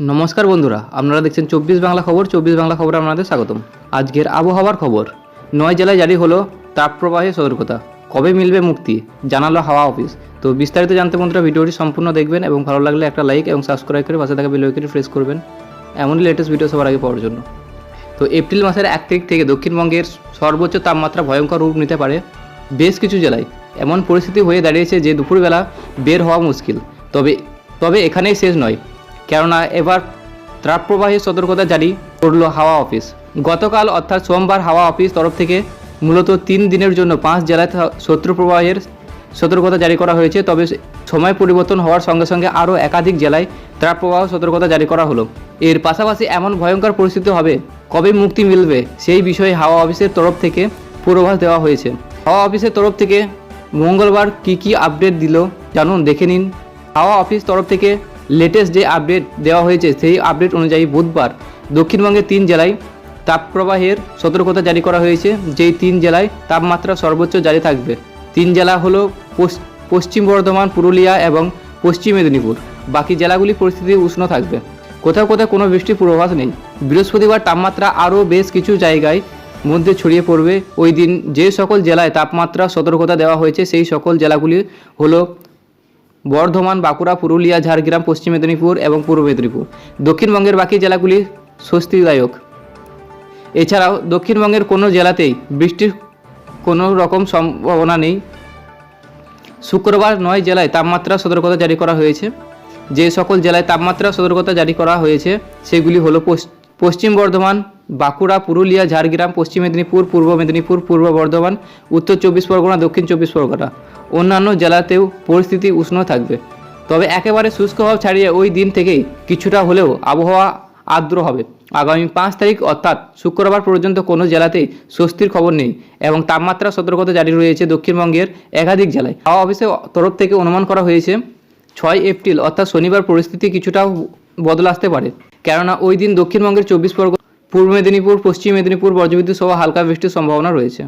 নমস্কার বন্ধুরা, আপনারা দেখছেন চব্বিশ বাংলা খবর, চব্বিশ বাংলা খবরে আপনাদের স্বাগতম। আজকের আবহাওয়ার খবর, নয় জেলায় জারি হলো তাপপ্রবাহে সতর্কতা। কবে মিলবে মুক্তি? জানালো হাওয়া অফিস। তো বিস্তারিত জানতে বন্ধুরা ভিডিওটি সম্পূর্ণ দেখবেন এবং ভালো লাগলে একটা লাইক এবং সাবস্ক্রাইব করে পাশে থাকা বেলাইকনটি প্রেস করবেন। এমনই লেটেস্ট ভিডিও সবার আগে পাওয়ার জন্য। তো এপ্রিল মাসের এক তারিখ থেকে দক্ষিণবঙ্গের সর্বোচ্চ তাপমাত্রা ভয়ঙ্কর রূপ নিতে পারে বেশ কিছু জেলায়। এমন পরিস্থিতি হয়ে দাঁড়িয়েছে যে দুপুরবেলা বের হওয়া মুশকিল। তবে তবে এখানেই শেষ নয়। কেননা এবার তাপপ্রবাহের সতর্কতা জারি করল হাওয়া অফিস। গতকাল অর্থাৎ সোমবার হাওয়া অফিস তরফ থেকে মূলত তিন দিনের জন্য পাঁচ জেলায় শত্রুপ্রবাহের সতর্কতা জারি করা হয়েছে, তবে সময় পরিবর্তন হওয়ার সঙ্গে সঙ্গে আরও একাধিক জেলায় তাপপ্রবাহ সতর্কতা জারি করা হলো। এর পাশাপাশি এমন ভয়ঙ্কর পরিস্থিতি হবে কবে মুক্তি মিলবে সেই বিষয়ে হাওয়া অফিসের তরফ থেকে পূর্বাভাস দেওয়া হয়েছে। হাওয়া অফিসের তরফ থেকে মঙ্গলবার কি কি আপডেট দিল জানুন, দেখে নিন। হাওয়া অফিস তরফ থেকে লেটেস্ট যে আপডেট দেওয়া হয়েছে, সেই আপডেট অনুযায়ী বুধবার দক্ষিণবঙ্গের তিন জেলায় তাপপ্রবাহের সতর্কতা জারি করা হয়েছে, যেই তিন জেলায় তাপমাত্রা সর্বোচ্চ জারি থাকবে। তিন জেলা হলো পশ্চিম বর্ধমান, পুরুলিয়া এবং পশ্চিম মেদিনীপুর। বাকি জেলাগুলি পরিস্থিতি উষ্ণ থাকবে। কোথাও কোথাও কোনো বৃষ্টির পূর্বাভাস নেই। বৃহস্পতিবার তাপমাত্রা আরও বেশ কিছু জায়গায় মধ্যে ছড়িয়ে পড়বে। ওই দিন যে সকল জেলায় তাপমাত্রা সতর্কতা দেওয়া হয়েছে, সেই সকল জেলাগুলি হলো বর্ধমান, বাঁকুড়া, পুরুলিয়া, ঝাড়গ্রাম, পশ্চিম মেদিনীপুর এবং পূর্ব মেদিনীপুর। দক্ষিণবঙ্গের বাকি জেলাগুলি স্বস্তিদায়ক। এছাড়াও দক্ষিণবঙ্গের কোনো জেলাতেই বৃষ্টির কোনো রকম সম্ভাবনা নেই। শুক্রবার নয় জেলায় তাপমাত্রা সতর্কতা জারি করা হয়েছে। যে সকল জেলায় তাপমাত্রা সতর্কতা জারি করা হয়েছে, সেগুলি হলো পশ্চিম বর্ধমান, বাঁকুড়া, পুরুলিয়া, ঝাড়গ্রাম, পশ্চিম মেদিনীপুর, পূর্ব মেদিনীপুর, পূর্ব বর্ধমান, উত্তর চব্বিশ পরগনা, দক্ষিণ চব্বিশ পরগনা। অন্যান্য জেলাতেও পরিস্থিতি উষ্ণ থাকবে। তবে একেবারে শুষ্ক হওয়া ছাড়িয়ে ওই দিন থেকেই কিছুটা হলেও আবহাওয়া আর্দ্র হবে। আগামী পাঁচ তারিখ অর্থাৎ শুক্রবার পর্যন্ত কোনো জেলাতেই স্বস্তির খবর নেই এবং তাপমাত্রা সতর্কতা জারি রয়েছে দক্ষিণবঙ্গের একাধিক জেলায়। হাওয়া অফিসের তরফ থেকে অনুমান করা হয়েছে, ছয় এপ্রিল অর্থাৎ শনিবার পরিস্থিতি কিছুটা বদল আসতে পারে। কেননা ওই দিন দক্ষিণবঙ্গের চব্বিশ পরগনা, পূর্ব মেদিনীপুর, পশ্চিম মেদিনীপুর বজ্রবিদ্যুৎ সহ হালকা বৃষ্টির সম্ভাবনা রয়েছে।